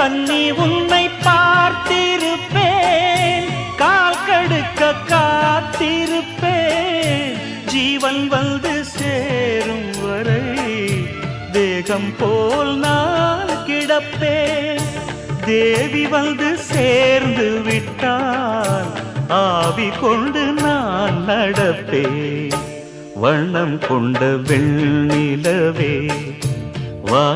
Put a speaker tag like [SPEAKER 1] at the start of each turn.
[SPEAKER 1] கன்னி உன்னை பார்த்திருப்பேன். கால் கடுக்க காத்திருப்பேன். ஜீவன் வந்து சேரும் வரை தேகம் போல் நான் கிடப்பேன். தேவி வந்து சேர்ந்து விட்டால் ஆவி கொண்டு நான் நடப்பேன். வண்ணம் கொண்ட வெண்ணிலவே வா